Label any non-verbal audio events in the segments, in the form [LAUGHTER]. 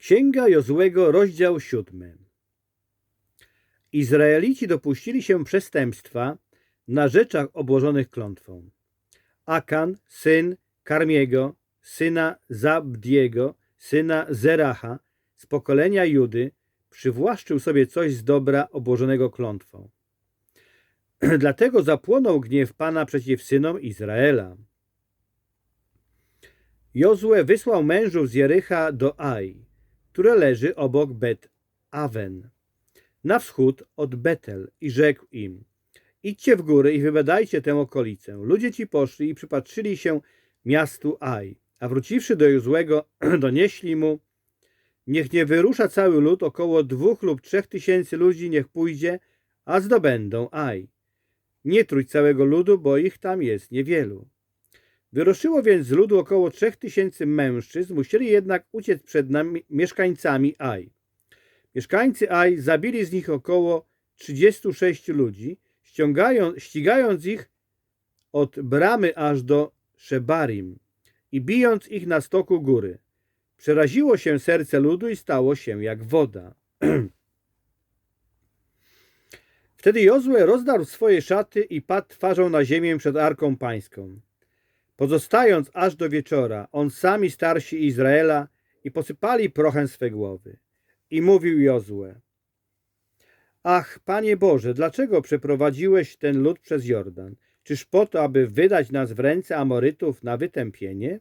Księga Jozłego, rozdział siódmy. Izraelici dopuścili się przestępstwa na rzeczach obłożonych klątwą. Akan, syn Karmiego, syna Zabdiego, syna Zeracha, z pokolenia Judy, przywłaszczył sobie coś z dobra obłożonego klątwą. [CLEARS THROAT] Dlatego zapłonął gniew Pana przeciw synom Izraela. Jozue wysłał mężów z Jericha do Ai, które leży obok Bet Awen, na wschód od Betel i rzekł im idźcie w góry i wybadajcie tę okolicę. Ludzie ci poszli i przypatrzyli się miastu Ai, a wróciwszy do Jozłego [CLEARS THROAT] donieśli mu niech nie wyrusza cały lud, około dwóch lub trzech tysięcy ludzi niech pójdzie, a zdobędą Ai. Nie trójć całego ludu, bo ich tam jest niewielu. Wyruszyło więc z ludu około trzech tysięcy mężczyzn, musieli jednak uciec przed nami, mieszkańcami Aj. Mieszkańcy Aj zabili z nich około 36 ludzi, ścigając ich od bramy aż do Szebarim i bijąc ich na stoku góry. Przeraziło się serce ludu i stało się jak woda. [CLEARS THROAT] Wtedy Jozue rozdarł swoje szaty i padł twarzą na ziemię przed Arką Pańską. Pozostając aż do wieczora, on sami starsi Izraela i posypali prochem swe głowy. I mówił Jozue, Ach, Panie Boże, dlaczego przeprowadziłeś ten lud przez Jordan? Czyż po to, aby wydać nas w ręce Amorytów na wytępienie?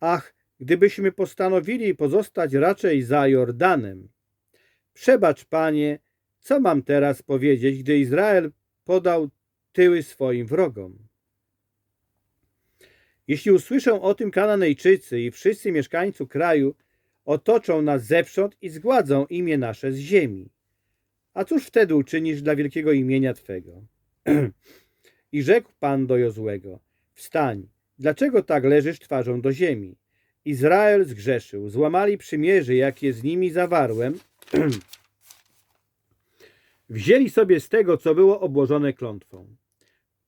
Ach, gdybyśmy postanowili pozostać raczej za Jordanem. Przebacz, Panie, co mam teraz powiedzieć, gdy Izrael podał tyły swoim wrogom? Jeśli usłyszą o tym Kananejczycy i wszyscy mieszkańcy kraju, otoczą nas zewsząd i zgładzą imię nasze z ziemi. A cóż wtedy uczynisz dla wielkiego imienia Twego? [CLEARS THROAT] I rzekł Pan do Jozłego, wstań, dlaczego tak leżysz twarzą do ziemi? Izrael zgrzeszył, złamali przymierze, jakie z nimi zawarłem, [CLEARS THROAT] wzięli sobie z tego, co było obłożone klątwą.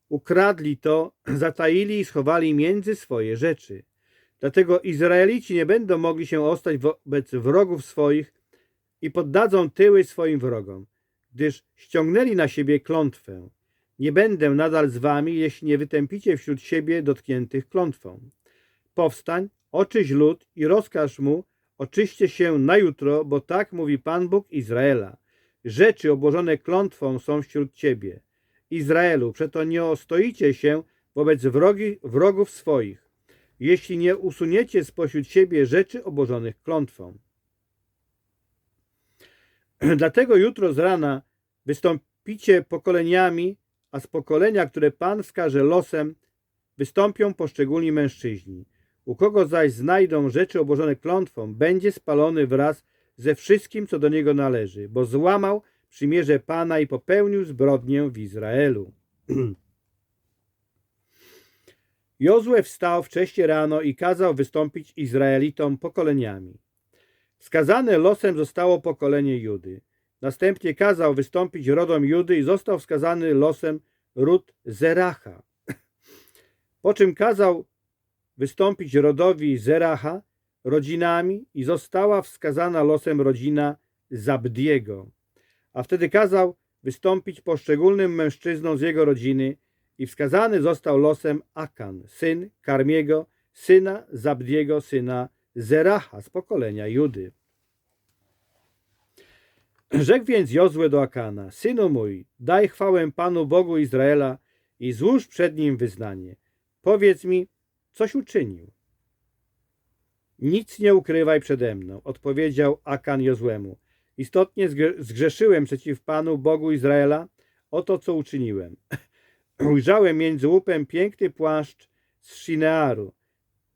Ukradli to, [CLEARS THROAT] zataili i schowali między swoje rzeczy. Dlatego Izraelici nie będą mogli się ostać wobec wrogów swoich i poddadzą tyły swoim wrogom, gdyż ściągnęli na siebie klątwę. Nie będę nadal z wami, jeśli nie wytępicie wśród siebie dotkniętych klątwą. Powstań, oczyś lud i rozkaż mu, oczyście się na jutro, bo tak mówi Pan Bóg Izraela. Rzeczy obłożone klątwą są wśród ciebie. Izraelu, przeto nie ostoicie się wobec wrogi, wrogów swoich, jeśli nie usuniecie spośród siebie rzeczy obłożonych klątwą. [CLEARS THROAT] Dlatego jutro z rana wystąpicie pokoleniami, a z pokolenia, które Pan wskaże losem, wystąpią poszczególni mężczyźni. U kogo zaś znajdą rzeczy obłożone klątwą, będzie spalony wraz ze wszystkim, co do niego należy, bo złamał przymierze Pana i popełnił zbrodnię w Izraelu. [CLEARS THROAT] Jozue wstał wcześnie rano i kazał wystąpić Izraelitom pokoleniami. Wskazane losem zostało pokolenie Judy. Następnie kazał wystąpić rodom Judy i został wskazany losem ród Zeracha. [CLEARS THROAT] Po czym kazał wystąpić rodowi Zeracha rodzinami i została wskazana losem rodzina Zabdiego. A wtedy kazał wystąpić poszczególnym mężczyznom z jego rodziny i wskazany został losem Akan, syn Karmiego, syna Zabdiego, syna Zeracha z pokolenia Judy. Rzekł więc Jozue do Akana, synu mój, daj chwałę Panu Bogu Izraela i złóż przed nim wyznanie. Powiedz mi, coś uczynił. Nic nie ukrywaj przede mną, odpowiedział Akan Jozłemu. Istotnie zgrzeszyłem przeciw Panu Bogu Izraela o to, co uczyniłem. [CLEARS THROAT] Ujrzałem między łupem piękny płaszcz z Shinearu,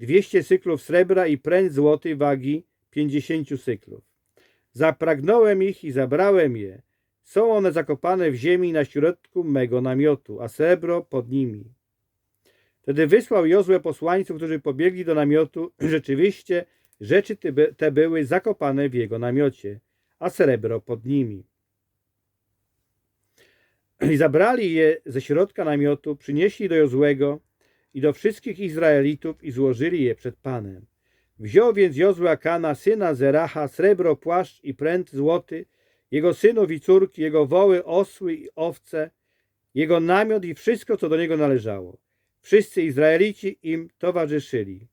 dwieście cyklów srebra i pręt złoty wagi pięćdziesięciu cyklów. Zapragnąłem ich i zabrałem je. Są one zakopane w ziemi na środku mego namiotu, a srebro pod nimi. Wtedy wysłał Jozue posłańców, którzy pobiegli do namiotu. [CLEARS THROAT] Rzeczywiście rzeczy te były zakopane w jego namiocie, a srebro pod nimi. I zabrali je ze środka namiotu, przynieśli do Jozłego i do wszystkich Izraelitów i złożyli je przed Panem. Wziął więc Jozue Akana, syna Zeracha, srebro, płaszcz i pręt złoty, jego synów i córki, jego woły, osły i owce, jego namiot i wszystko, co do niego należało. Wszyscy Izraelici im towarzyszyli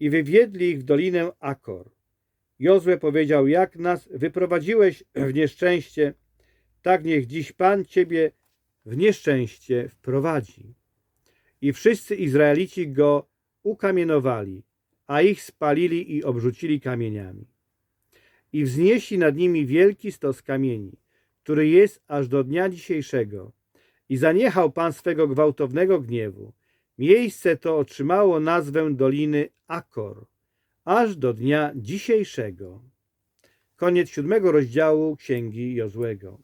i wywiedli ich w dolinę Akor. Jozue powiedział, jak nas wyprowadziłeś w nieszczęście, tak niech dziś Pan Ciebie w nieszczęście wprowadzi. I wszyscy Izraelici go ukamienowali, a ich spalili i obrzucili kamieniami. I wznieśli nad nimi wielki stos kamieni, który jest aż do dnia dzisiejszego. I zaniechał Pan swego gwałtownego gniewu. Miejsce to otrzymało nazwę Doliny Akor, aż do dnia dzisiejszego. Koniec siódmego rozdziału Księgi Jozłego.